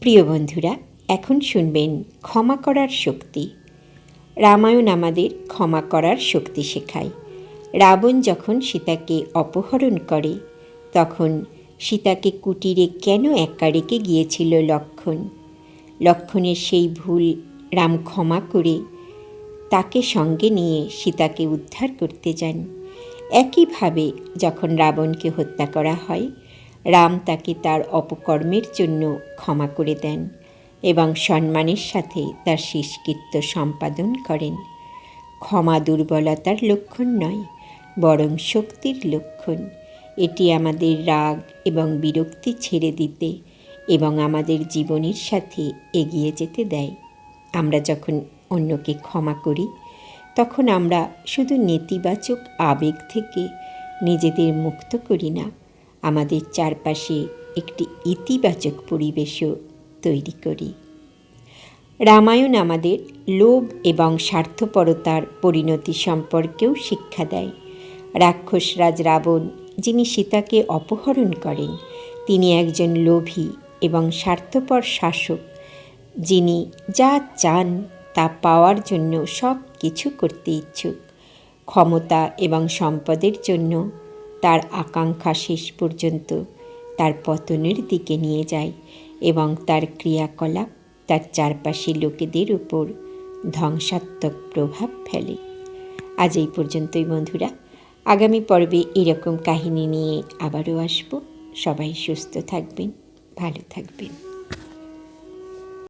প্রিয় বন্ধুরা, এখন শুনবেন ক্ষমা করার শক্তি। রামায়ণ আমাদের ক্ষমা করার শক্তি শেখায়। রাবণ যখন সীতাকে অপহরণ করে, তখন সীতাকে কুটিরে কেন একা রেখে গিয়েছিল লক্ষণ? লক্ষণের সেই ভুল রাম ক্ষমা করে তাকে সঙ্গে নিয়ে সীতাকে উদ্ধার করতে যান। একইভাবে যখন রাবণকে হত্যা করা হয় রাম তাকে তার অপকর্মের জন্য ক্ষমা করে দেন এবং সম্মানের সাথে তার শেষকৃত্য সম্পাদন করেন। ক্ষমা দুর্বলতার লক্ষণ নয়, বরং শক্তির লক্ষণ। এটি আমাদের রাগ এবং বিরক্তি ছেড়ে দিতে এবং আমাদের জীবনের সাথে এগিয়ে যেতে দেয়। আমরা যখন অন্যকে ক্ষমা করি, তখন আমরা শুধু নেতিবাচক আবেগ থেকে নিজেদের মুক্ত করি না আমাদের চারপাশে একটি ইতিবাচক পরিবেশও তৈরি করি। রামায়ণ আমাদের লোভ এবং স্বার্থপরতার পরিণতি সম্পর্কেও শিক্ষা দেয়। রাক্ষসরাজ রাবণ, যিনি সীতাকে অপহরণ করেন, তিনি একজন লোভী এবং স্বার্থপর শাসক, যিনি যা চান তা পাওয়ার জন্য সব কিছু করতে ইচ্ছুক। ক্ষমতা এবং সম্পদের জন্য তার আকাঙ্ক্ষা শেষ পর্যন্ত তার পতনের দিকে নিয়ে যায় এবং তার ক্রিয়াকলাপ তার চারপাশে লোকেদের উপর ধ্বংসাত্মক প্রভাব ফেলে। আজ এই পর্যন্তই বন্ধুরা। আগামী পর্বে এরকম কাহিনী নিয়ে আবারও আসব। সবাই সুস্থ থাকবেন, ভালো থাকবেন।